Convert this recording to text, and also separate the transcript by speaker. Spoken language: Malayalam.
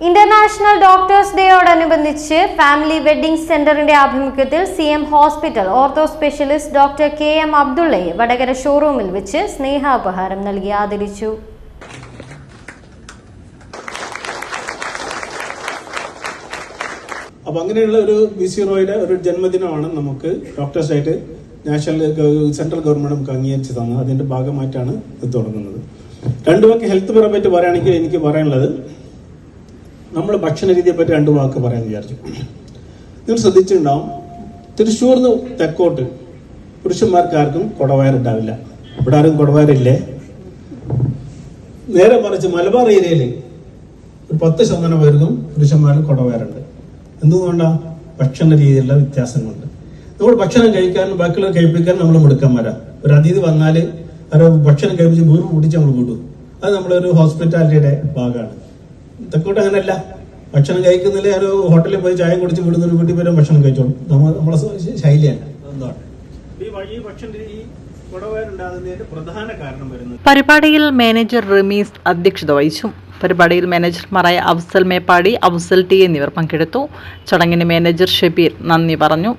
Speaker 1: ഇന്റർനാഷണൽ ഡോക്ടേഴ്സ് ഡേയോടനുബന്ധിച്ച് ഫാമിലി വെഡ്ഡിംഗ് സെന്ററിന്റെ ആഭിമുഖ്യത്തിൽ C M hospital ortho specialist doctor K M അബ്ദുള്ളയെ Vadakara ഷോറൂമിൽ വെച്ച് സ്നേഹാപഹാരം നൽകി ആദരിച്ചു.
Speaker 2: അപ്പൊ അങ്ങനെയുള്ള ഒരു ബി സി റോയുടെ ഒരു ജന്മദിനമാണ് നമുക്ക് ഡോക്ടേഴ്സ് ആയിട്ട് നാഷണൽ സെൻട്രൽ ഗവൺമെന്റ് നമുക്ക് അംഗീകരിച്ച് തന്നത്. അതിന്റെ ഭാഗമായിട്ടാണ് ഇത് തുടങ്ങുന്നത്. രണ്ടുപേർക്ക് ഹെൽത്ത് പരമായിട്ട് പറയുകയാണെങ്കിൽ എനിക്ക് പറയാനുള്ളത് നമ്മൾ ഭക്ഷണ രീതിയെ പറ്റി രണ്ട് വാക്ക് പറയാൻ വിചാരിച്ചു. നിങ്ങൾ ശ്രദ്ധിച്ചിട്ടുണ്ടാവും തൃശ്ശൂർന്ന് തെക്കോട്ട് പുരുഷന്മാർക്കാർക്കും കുടവയറുണ്ടാവില്ല. ഇവിടെ ആരും കുടവയറില്ലേ? നേരെ മറിച്ച് മലബാർ ഏരിയയിൽ ഒരു പത്ത് ശതമാനം പേർക്കും പുരുഷന്മാരും കുടവയറുണ്ട്. എന്തുകൊണ്ടാ? ഭക്ഷണ രീതിയിലുള്ള വ്യത്യാസങ്ങളുണ്ട്. നമ്മൾ ഭക്ഷണം കഴിക്കാനും ബാക്കിയുള്ള കഴിപ്പിക്കാൻ നമ്മൾ മിടുക്കന്മാരാ. ഒരു അതിഥി വന്നാൽ ഭക്ഷണം കഴിപ്പിച്ച് വീറ് കൂട്ടിച്ച് നമ്മൾ കൂട്ടും അത് നമ്മളൊരു ഹോസ്പിറ്റാലിറ്റിയുടെ ഭാഗമാണ്. തെക്കോട്ട് അങ്ങനെയല്ല. ഭക്ഷണം കഴിക്കുന്നില്ല? ഒരു ഹോട്ടലിൽ പോയി ചായ കുടിച്ച് വിടുന്ന ഒരു വീട്ടിൽ പോലും ഭക്ഷണം കഴിച്ചോളും. നമ്മൾ നമ്മളെ ശൈലിയല്ല എന്താണ് ഈ വഴി ഭക്ഷണ ഈ
Speaker 3: പരിപാടിയിൽ മാനേജർ റമീസ് അധ്യക്ഷത വഹിച്ചു. പരിപാടിയിൽ മാനേജർമാരായ അഫ്സൽ മേപ്പാടി അഫ്സൽ ടി എന്നിവർ പങ്കെടുത്തു. ചടങ്ങിന് മാനേജർ ഷബീർ നന്ദി പറഞ്ഞു.